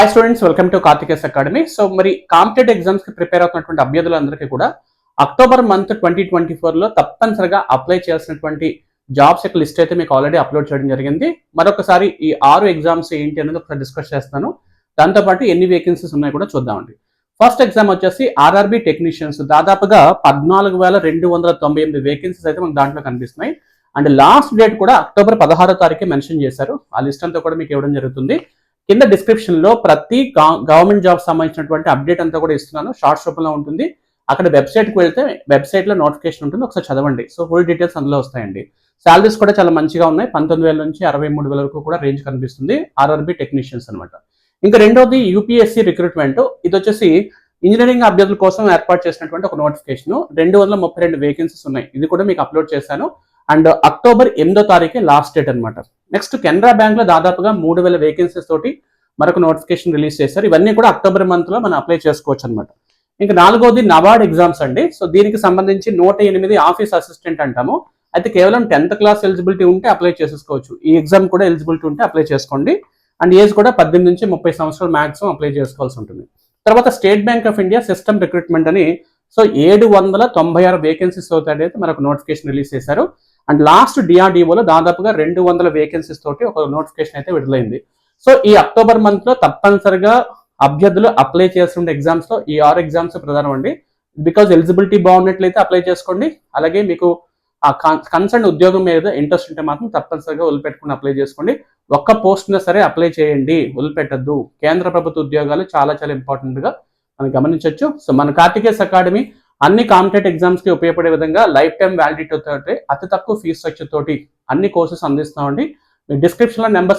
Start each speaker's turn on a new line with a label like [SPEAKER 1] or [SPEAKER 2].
[SPEAKER 1] Hi students welcome to Karthikes academy so మరి competitive ఎగ్జామ్స్కి prepare అవుతున్నటువంటి అభ్యర్థులందరికీ కూడా అక్టోబర్ మంత్ ట్వంటీ ట్వంటీ లో తప్పనిసరిగా అప్లై చేయాల్సినటువంటి జాబ్స్ యొక్క లిస్ట్ అయితే మీకు ఆల్రెడీ అప్లోడ్ చేయడం జరిగింది. మరొకసారి ఈ ఆరు ఎగ్జామ్స్ ఏంటి అనేది ఒకసారి డిస్కస్ చేస్తాను. దాంతోపాటు ఎన్ని వేకెన్సీస్ ఉన్నాయో కూడా చూద్దామండి. ఫస్ట్ ఎగ్జామ్ వచ్చేసి ఆర్ఆర్బి టెక్నీషియన్స్ దాదాపుగా పద్నాలుగు వేల రెండు వందల తొంభై ఎనిమిది వేకెన్సీస్ అయితే మనకు దాంట్లో కనిపిస్తున్నాయి. అండ్ లాస్ట్ డేట్ కూడా అక్టోబర్ పదహారో తారీఖే మెన్షన్ చేశారు. ఆ లిస్ట్ అంతా కూడా మీకు ఇవ్వడం జరుగుతుంది. కింద డిస్క్రిప్షన్లో ప్రతి గవర్నమెంట్ జాబ్ సంబంధించినటువంటి అప్డేట్ అంతా కూడా ఇస్తున్నాను. షార్ట్స్ రూపంలో ఉంటుంది. అక్కడ వెబ్సైట్కి వెళ్తే వెబ్సైట్లో నోటిఫికేషన్ ఉంటుంది. ఒకసారి చదవండి. సో ఫుల్ డీటెయిల్స్ అందులో వస్తాయండి. సాలరీస్ కూడా చాలా మంచిగా ఉన్నాయి. పంతొమ్మిది వేల నుంచి అరవై మూడు వేల వరకు కూడా రేంజ్ కనిపిస్తుంది. ఆర్ఆర్బి టెక్నీషియన్స్ అనమాట ఇంకా రెండోది యూపీఎస్సీ రిక్రూట్మెంట్ ఇది వచ్చేసి ఇంజనీరింగ్ అభ్యర్థుల కోసం ఏర్పాటు చేసినటువంటి ఒక నోటిఫికేషన్ రెండు వందల ముప్పై రెండు వేకెన్సీస్ ఉన్నాయి. ఇది కూడా మీకు అప్లోడ్ చేశాను. అండ్ అక్టోబర్ ఎనిమిదో తారీఖే లాస్ట్ డేట్ అనమాట నెక్స్ట్ కెనరా బ్యాంక్లో దాదాపుగా మూడు వేల వేకెన్సీస్ తోటి మరొక నోటిఫికేషన్ రిలీజ్ చేశారు. ఇవన్నీ కూడా అక్టోబర్ మంత్లో మనం అప్లై చేసుకోవచ్చు అనమాట ఇంకా నాలుగోది నవార్డ్ ఎగ్జామ్స్ అండి. సో దీనికి సంబంధించి నూట ఎనిమిది ఆఫీస్ అసిస్టెంట్ అంటాము. అయితే కేవలం టెన్త్ క్లాస్ ఎలిజిబిలిటీ ఉంటే అప్లై చేసుకోవచ్చు ఈ ఎగ్జామ్ కూడా ఎలిజిబిలిటీ ఉంటే అప్లై చేసుకోండి. అండ్ ఏజ్ కూడా పద్దెనిమిది నుంచి ముప్పై సంవత్సరాలు మాక్సిమం అప్లై చేసుకోవాల్సి ఉంటుంది. తర్వాత State Bank of India system recruitment అని. సో ఏడు వందల తొంభై ఆరు వేకెన్సీస్ అవుతాయి అయితే మనకు నోటిఫికేషన్ రిలీజ్ చేశారు. అండ్ లాస్ట్ డిఆర్డిఓలో దాదాపుగా రెండు వందల వేకెన్సీస్ తోటి ఒక నోటిఫికేషన్ అయితే విడుదలైంది. సో ఈ అక్టోబర్ మంత్లో తప్పనిసరిగా అభ్యర్థులు అప్లై చేస్తుండే ఎగ్జామ్స్లో ఈ ఆరు ఎగ్జామ్స్ ప్రధానం అండి. బికాజ్ ఎలిజిబిలిటీ బాగున్నట్లయితే అప్లై చేసుకోండి. అలాగే మీకు ఆ కన్సర్న్ ఉద్యోగం మీద ఇంట్రెస్ట్ ఉంటే మాత్రం తప్పనిసరిగా వదిలిపెట్టుకుని అప్లై చేసుకోండి. ఒక్క పోస్ట్ అయినా సరే అప్లై చేయండి. వదిలిపెట్టద్దు కేంద్ర ప్రభుత్వ ఉద్యోగాలు చాలా చాలా ఇంపార్టెంట్గా మనం గమనించవచ్చు సో మన కార్తికేస్ అకాడమీ అన్ని కాంపిటేటివ్ ఎగ్జామ్స్కి ఉపయోగపడే విధంగా లైఫ్ టైం వ్యాలిడిటీ తోటి అతి తక్కువ ఫీజు స్ట్రక్చర్ తోటి అన్ని కోర్సెస్ అందిస్తామండి. డిస్క్రిప్షన్లో నెంబర్స్